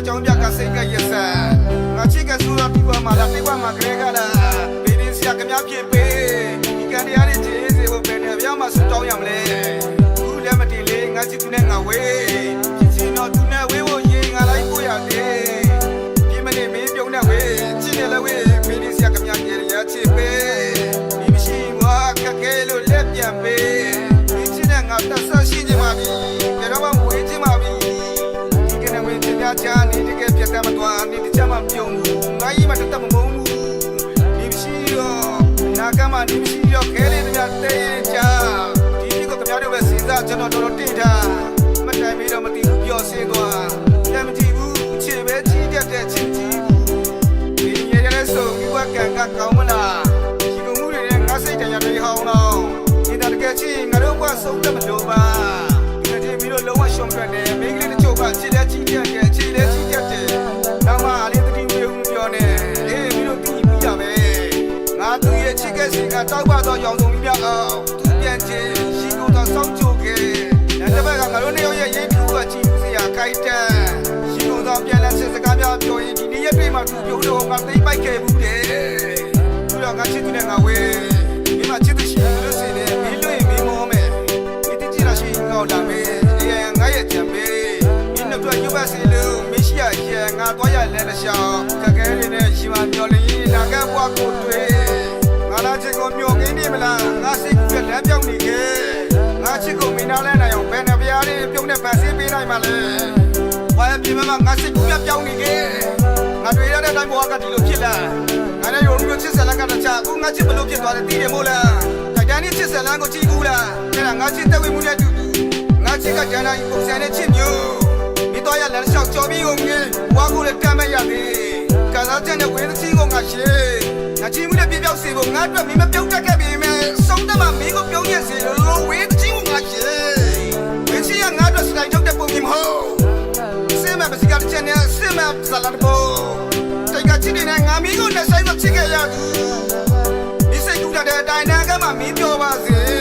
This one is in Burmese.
အကြောင်းပြကစိတ်ကရစံငါချစ်ကဆိုတော့ဒီဘက်မှာလားဒီဘက်မှာကြဲကလားဘေးရင်းစရာကများဖြစ်ပေးဒီကံတရားတွေ ကယ်ပြတ်တတ်မသွားနေတချမ်းမပြုံးဘူးငါကြီးမတက်တတ်မမုန်းဘူးဒီမရှိတော့နာကမဒီမရှိတော့ခဲလေးတည်းတဲချာဒီဒီကိုကပြောင်းတော့ပဲစဉ်းစားကျွန်တော်တော်တော်တိထားမတိုင်ပြီးတော့မသိဘူးပျော်စင်းသွားလက်မကြည့်ဘူးချစ်ပဲကြီးတတ်တဲ့ချစ်ကြည့်ဘူးဒီရရလဲဆိုပြီးဝက်ကန်ကကောင်းမလားဒီကုမှုတွေနဲ့ငါစိတ်တရားတွေဟောင်းတော့ဒီတကယ်ချင်းငါတို့ကဆုံးတယ်မလို့ပါ ချစ်ကစီကတောက်ပတော့ရောင်စုံပြီးပြအောင်သူပြန်ချင်ရှိကုန်တော့စောင့်ကြိုခဲ့နောက်တစ်ပတ်ကငါတို့နှစ်ယောက်ရဲ့ရိတ်ကူကကြည့်စရာခိုက်တန်ရှိကုန်တော့ပြန်လဲစစ်စကားများပြောရင်ဒီနေ့ရက်တွေမှာသူပြုံးတော့ငါသိမ့်ပိုက်ခဲ့ဘူးတဲ့သူတော့ငါချစ်သူနဲ့ငါဝေးဒီမှာချစ်သူရှိတယ်လို့စင်တယ်မင်းလို့ရင်မင်းမောမယ်ဒီတိကျလာရှိငေါလာမေးအေးငါရဲ့ချမ်းမေးမင်းတို့ရုပ်ပါစီလို့မရှိရရဲ့ငါတော့ရလဲတခြားက န်စင်းပေးနိုင်မှာလဲဝါရပြေမမငါစိတ်ကပြောင်းနေခဲ့ငါတွေ့ရတဲ့အတိုင်းဘွားကဒီလိုဖြစ်လာငါလည်းရုံမျိုးချစ်စလန်ကတခြားအခုငါချစ်ဘလို့ဖြစ်သွားတယ်သိတယ်မို့လားတိုင်တန်နဲ့ချစ်စလန်ကိုကြည့်ဘူးလားအဲ့ဒါငါချစ်တဲ့ဝင်မှုနဲ့တူတူငါချစ်ကကျန်တာပုံစံနဲ့ချစ်မျိုးမိတော့ရလမ်းလျှောက်ကြော်ပြီးကုန်ကြီးဝါကိုလည်းကမ်းမရသေးကစားချက်နဲ့ဝင်းသချင်းကိုငါရှေငါချီမှုနဲ့ပြပြောက်စေဖို့ငါအတွက်မင်းမပြုတ်တတ်ခဲ့ပြီမဲဆုံးတမမင်းကိုပြုံးရစေလို့ဝ နဲ့စင်မဆလာတ်ဖို့တိုင်ကချစ်နေတဲ့ငါမင်းကိုနဲ့ဆိုင်မချစ်ခဲ့ရဘူးဒီစိတ်ကူးတဲ့အတိုင်းနာကမှမင်းပြောပါစေ